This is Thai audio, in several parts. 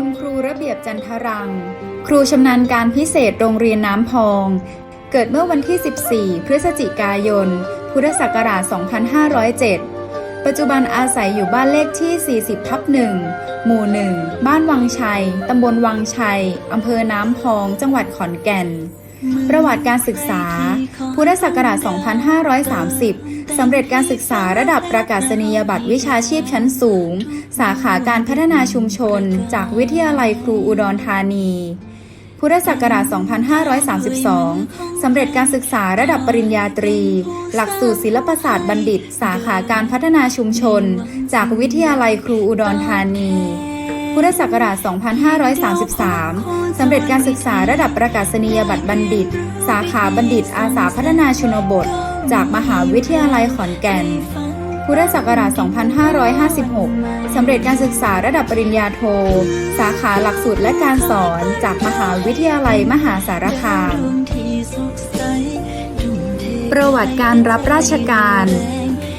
คุณครูระเบียบจันทรัง ครูชำนาญการพิเศษโรงเรียนน้ำพอง เกิดเมื่อวันที่ 14 พฤศจิกายน พุทธศักราช 2507 ปัจจุบันอาศัยอยู่บ้านเลขที่ 40 ทับ1หมู่ 1 บ้านวังชัย ตำบลวังชัย อำเภอน้ำพอง จังหวัดขอนแก่น ประวัติการศึกษา พุทธศักราช 2530 สำเร็จการศึกษาระดับประกาศนียบัตรวิชาชีพชั้นสูง สาขาการพัฒนาชุมชน จากวิทยาลัยครูอุดรธานี พุทธศักราช 2532 สำเร็จการศึกษาระดับปริญญาตรี หลักสูตรศิลปศาสตร์บัณฑิต สาขาการพัฒนาชุมชน จากวิทยาลัยครูอุดรธานี พุทธศักราช 2533 สำเร็จการศึกษาระดับประกาศนียบัตรบัณฑิต สาขาบัณฑิตอาสาพัฒนาชนบท จากมหาวิทยาลัยขอนแก่น พุทธศักราช 2556 สำเร็จการศึกษาระดับปริญญาโท สาขาหลักสูตรและการสอน จากมหาวิทยาลัยมหาสารคาม ประวัติการรับราชการ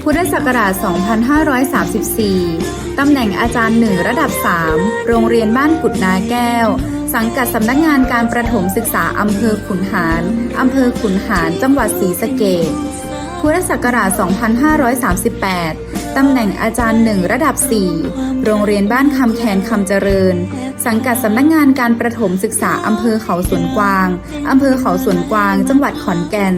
พุทธศักราช 2534 ตำแหน่งอาจารย์หนึ่งระดับ 3 โรงเรียนบ้านกุดนาแก้ว สังกัดสำนักงานการประถมศึกษาอำเภอขุนหารอำเภอขุนหาร จังหวัดศรีสะเกษพุทธศักราช 2538 ตำแหน่งอาจารย์หนึ่งระดับ 4 โรงเรียนบ้านคำแคนคำเจริญ สังกัดสำนักงานการประถมศึกษาอำเภอเขาสวนกวางอำเภอเขาสวนกวาง จังหวัดขอนแก่น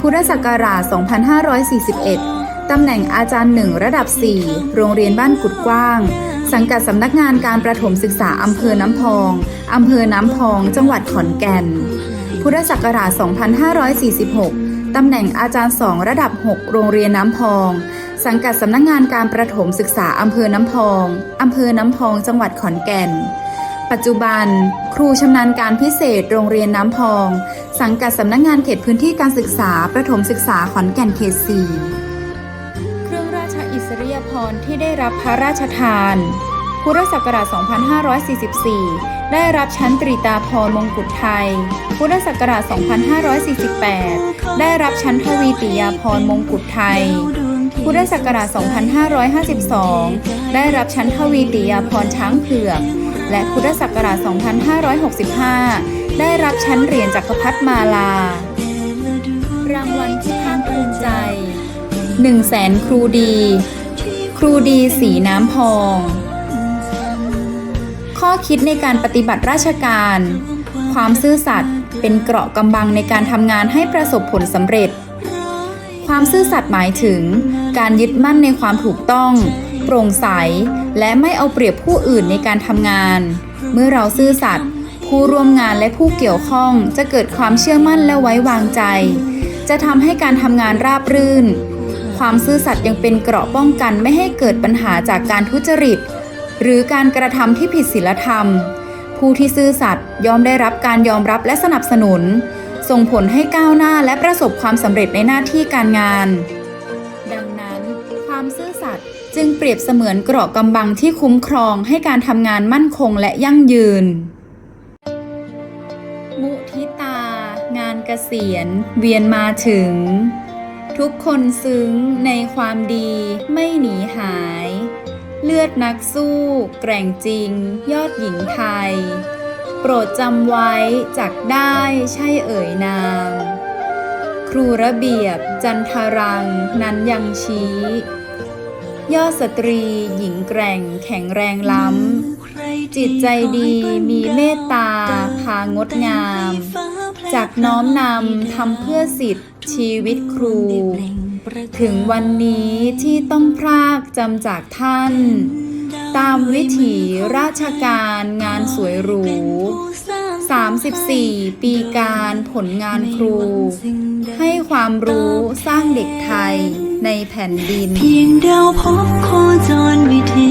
พุทธศักราช 2541 ตำแหน่งอาจารย์หนึ่งระดับ 4 โรงเรียนบ้านกุดกว้าง สังกัดสำนักงานการประถมศึกษาอำเภอน้ำพองอำเภอน้ำพอง จังหวัดขอนแก่น พุทธศักราช 2546 ตำแหน่งอาจารย์สองระดับ 6 โรงเรียนน้ำพอง สังกัดสำนักงานการประถมศึกษาอำเภอน้ำพองอำเภอน้ำพอง จังหวัดขอนแก่น ปัจจุบัน ครูชำนาญการพิเศษ โรงเรียนน้ำพอง สังกัดสำนักงานเขตพื้นที่การศึกษาประถมศึกษาขอนแก่นเขต4 สริยาภรณ์ที่ได้รับพระราชทาน พุทธศักราช 2544 ได้รับชั้นตรีตาพรมงกุฎไทย พุทธศักราช 2548 ได้รับชั้นทวีติยาพรมงกุฎไทย พุทธศักราช 2552 ได้รับชั้นทวีติยาพรช้างเผือก และพุทธศักราช 2565 ได้รับชั้นเหรียญจักรพรรดิมาลา รางวัลที่ภาคภูมิใจ1แสนครูดีค รูดีสีน้ำพอง ข้อคิดในการปฏิบัติราชการ ความซื่อสัตย์เป็นเกราะกำบังในการทำงานให้ประสบผลสำเร็จ ความซื่อสัตย์หมายถึง การยึดมั่นในความถูกต้อง โปร่งใส และไม่เอาเปรียบผู้อื่นในการทำงาน เมื่อเราซื่อสัตย์ผู้ร่วมงานและผู้เกี่ยวข้องจะเกิดความเชื่อมั่นและไว้วางใจ จะทำให้การทำงานราบรื่น ความซื่อสัตย์ยังเป็นเกราะป้องกันไม่ให้เกิดปัญหาจากการทุจริต หรือการกระทำที่ผิดศีลธรรม ผู้ที่ซื่อสัตย์ย่อมได้รับการยอมรับและสนับสนุน ส่งผลให้ก้าวหน้าและประสบความสำเร็จในหน้าที่การงาน ดังนั้น ความซื่อสัตย์จึงเปรียบเสมือนเกราะกำบังที่คุ้มครองให้การทำงานมั่นคงและยั่งยืน มุทิตา งานเกษียณ เวียนมาถึง ทุกคนซึ้งในความดีไม่หนีหาย เลือดนักสู้ แกร่งจริง ยอดหญิงไทย โปรดจำไว้จักได้ใช่เอ่ยนาม ครูระเบียบจันทรังนั้นยังชี้ ยอดสตรีหญิงแกร่งแข็งแรงล้ำจิตใจดีมีเมตตา ดงาม จากน้อมนำทำเพื่อสิทธิ์ชีวิตครู ถึงวันนี้ที่ต้องพรากจำจากท่าน ตามวิถีราชการงานสวยหรู 34 ปีการผลงานครู ให้ความรู้สร้างเด็กไทยในแผ่นดิน เพียงเดาพบโคจรวิธี